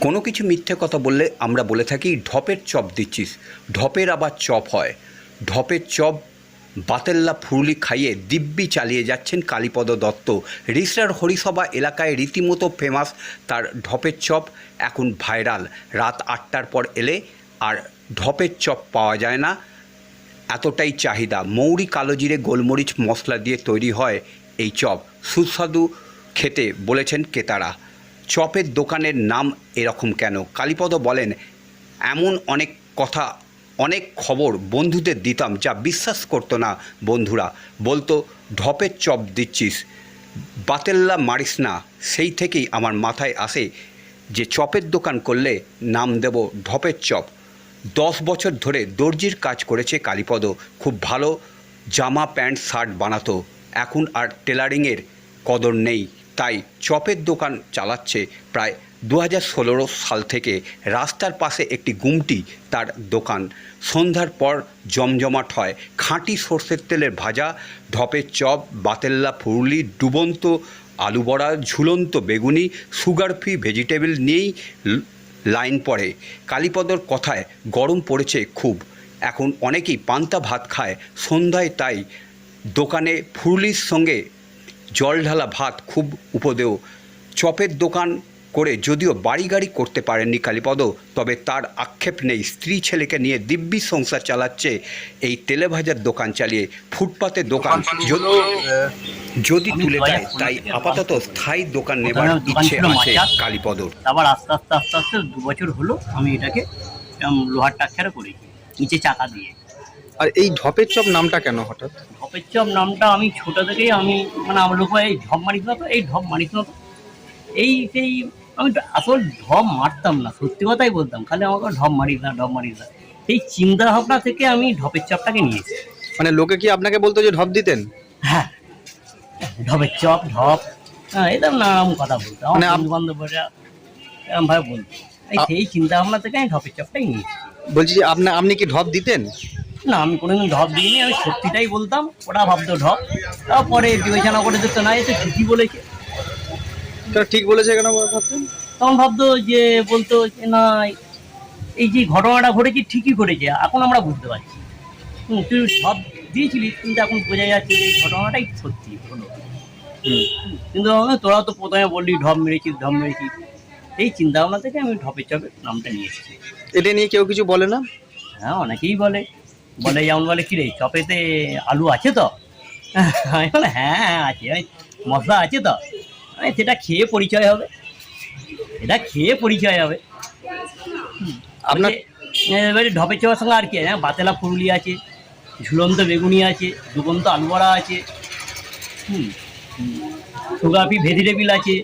কোনো কিছু মিথ্যে কথা বললে আমরা বলে থাকি, ঢপের চপ দিচ্ছিস। ঢপের আবার চপ হয়। ঢপের চপ বাতেল্লা ফুরুলি খাইয়ে দিব্যি চালিয়ে যাচ্ছেন কালীপদ দত্ত। রিসরার হরিসভা এলাকায় রীতিমতো ফেমাস তার ঢপের চপ এখন ভাইরাল রাত আটটার পর এলে আর ঢপের চপ পাওয়া যায় না। এতটাই চাহিদা। মৌরি কালোজিরে গোলমরিচ মশলা দিয়ে তৈরি হয় এই চপ। সুস্বাদু খেতে বলেছেন ক্রেতারা চপের দোকানের নাম এরকম কেন? কালীপদ বলেন, এমন অনেক কথা, অনেক খবর বন্ধুদের দিতাম যা বিশ্বাস করতো না বন্ধুরা। বলতো, ঢপের চপ দিচ্ছিস, বাতেল্লা মারিস না। সেই থেকেই আমার মাথায় আসে যে চপের দোকান করলে নাম দেব ঢপের চপ। দশ বছর ধরে দর্জির কাজ করেছে কালীপদ। খুব ভালো জামা প্যান্ট, শার্ট বানাতো। এখন আর টেলারিংয়ের কদর নেই। তাই চপের দোকান চালাচ্ছে প্রায় দু হাজার ষোলো সাল থেকে রাস্তার পাশে একটি গুমটি তার দোকান। সন্ধ্যার পর জমজমাট হয়। খাঁটি সর্ষের তেলের ভাজা ঢপের চপ, বাতেল্লা ফুরুলি, ডুবন্ত আলু বড়া ঝুলন্ত বেগুনি, সুগার ফ্রি ভেজিটেবল নিয়েই লাইন পড়ে। কালীপদর কথায় গরম পড়েছে খুব। এখন অনেকেই পান্তা ভাত খায়। সন্ধ্যায় তাই দোকানে ফুরলির সঙ্গে জল ঢালা ভাত খুব উপদেয়। চপের দোকান করে যদিও বাড়ি গাড়ি করতে পারেননি কালীপদ তবে তার আক্ষেপ নেই। স্ত্রী ছেলেকে নিয়ে দিব্যি সংসার চালাচ্ছে এই তেলে ভাজার দোকান চালিয়ে। ফুটপাতে দোকান যদি যদি তুলে দেয় তাই আপাতত স্থায়ী দোকান নেবার ইচ্ছে আছে। কালীপদর তারপর আস্তে আস্তে আস্তে আস্তে দু বছর হলো আমি এটাকে লোহার টাকচারে করেছি নিচে চাকা দিয়ে। আর এই ঢপের চপ নামটা কেন হঠাৎ? ঢপের চপ নামটা আমি ছোট থেকেই আমি মানে আমার লোক এই ঢপ মারিস না তো এই ঢপ মারিস না তো। এই সেই আমি তো আসল ঢপ মারতাম না সত্যি কথাই বলতাম খালি আমাকে ঢপ মারিস না ঢপ মারিস না। এই চিন্তা ভাবনা থেকে আমি ঢপের চপটাকে নিয়েছি। মানে লোকে কি আপনাকে বলতো যে ঢপ দিতেন? হ্যাঁ ঢপের চপ ঢপ হ্যাঁ এরকম নানারকম কথা বলতো আমার মানে বন্ধু বান্ধবরা এরকম ভাবে বলতো। এই সেই চিন্তা ভাবনা থেকে আমি ঢপের চপটাই নিয়েছি। বলছি যে আপনি আপনি কি ঢপ দিতেন? না আমি কোনোদিন ঢপ দিইনি আমি সত্যিটাই বলতাম ওরা ভাবতো ঢপ। তারপরে বিবেচনা করে দেখতো না এসে ঠিকই বলেছে। এটা ঠিক বলেছে কেন ভাবতেন তখন ভাবতো যে বলতো যে না এই যে ঘটনাটা ঘটেছে ঠিকই ঘটেছে এখন আমরা বুঝতে পারছি। হুম তুই ঢপ দিয়েছিলি কিন্তু এখন বোঝা যাচ্ছে যে এই ঘটনাটাই সত্যি হলো হুম। কিন্তু তোরা তো প্রথমে বললি ঢপ মেরেছিস ঢপ মেরেছিস এই চিন্তা ভাবনা থেকে আমি ঢপের চপের নামটা নিয়ে এসেছি। এটা নিয়ে কেউ কিছু বলে না? হ্যাঁ অনেকেই বলে। বলে যেমন বলে কিরে চপেতে আলু আছে তো? আমি বলে হ্যাঁ হ্যাঁ আছে আমি, মশলা আছে তো। আমি, সেটা খেয়ে পরিচয় হবে। এটা খেয়ে পরিচয় হবে। আপনার এবারে ঢপের চপের সঙ্গে আর কি হ্যাঁ বাতেলা ফুরুলি আছে ঝুলন্ত বেগুনি আছে দুগন্ত আলু বড়া আছে হুম সুগাপি ভেজিটেবিল আছে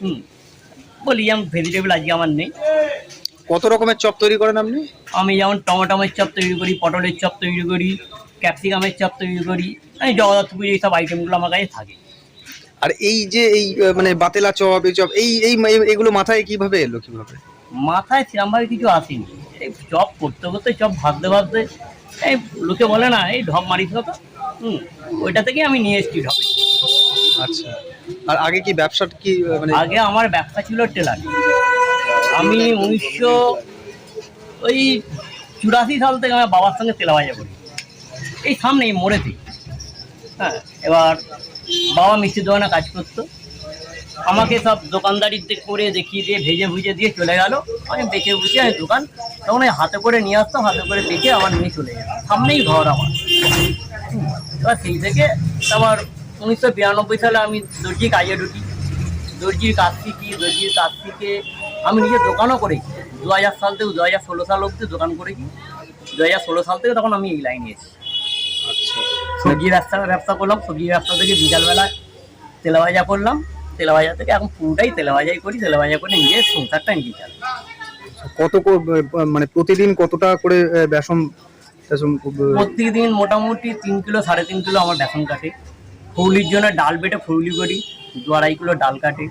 হুম বলি যেমন ভেজিটেবিল আজকে আমার নেই। কত রকমের চপ তৈরি করেন আপনি? আমি যেমন টমেটোমের চপ তৈরি করি পটলের চপ তৈরি করি ক্যাপসিকামের চপ তৈরি করি আমি জগদ্ধাত্রপুর এইসব আইটেমগুলো আমার কাছে থাকে। আর এই যে এই মানে বাতেলা চপ এই চপ এই এই এগুলো মাথায় কীভাবে এলো কীভাবে? মাথায় সেরকমভাবে কিছু আসেনি। এই চপ করতে করতে চপ ভাবতে ভাবতে এই লোকে বলে না এই ঢপ মারিস কত? হুম ওইটা থেকে আমি নিয়ে এসেছি ঢপ। আচ্ছা আর আগে কি ব্যবসাটা কি মানে আগে আমার ব্যবসা ছিল টেলার। আমি উনিশশো ওই চুরাশি সাল থেকে আমার বাবার সঙ্গে তেলাবাজা করি। এই সামনে এই মোড়েতেই হ্যাঁ এবার বাবা মিষ্টির দোকানে কাজ করতো। আমাকে সব দোকানদারিতে করে দেখিয়ে দিয়ে ভেজে ভুজে দিয়ে চলে গেল। আমি বেঁচে বুঝে আমি দোকান তখন ওই হাতে করে নিয়ে আসতাম হাতে করে বেঁচে আমার নিয়ে চলে যেতাম সামনেই ঘর আমার। এবার সেই থেকে আমার উনিশশো বিরানব্বই সালে আমি দর্জি কাজে ঢুকি। দর্জির কাজ শিখি দর্জির কাজ শিখে আমি নিজের দোকানও করেছি দু হাজার সাল থেকে দু হাজার ষোলো সাল অবধি দোকান করেছি দু হাজার ষোলো সাল থেকে তখন আমি এই লাইনে এসেছি আচ্ছা। সবজি ব্যবসা ব্যবসা করলাম সবজি ব্যবসা থেকে বিকালবেলা তেলাভাজা করলাম। তেলাভাজা থেকে এখন পুরোটাই তেলাভাজাই করি তেলাভাজা করে নিজের সংসারটা নিজে চালাই। কত কো- মানে প্রতিদিন কতটা করে বেসন প্রতিদিন মোটামুটি তিন কিলো সাড়ে তিন কিলো আমার বেসন কাটে। ফুলির জন্য ডাল বেটে ফুলি করি দু আড়াই কিলো ডাল কাটে।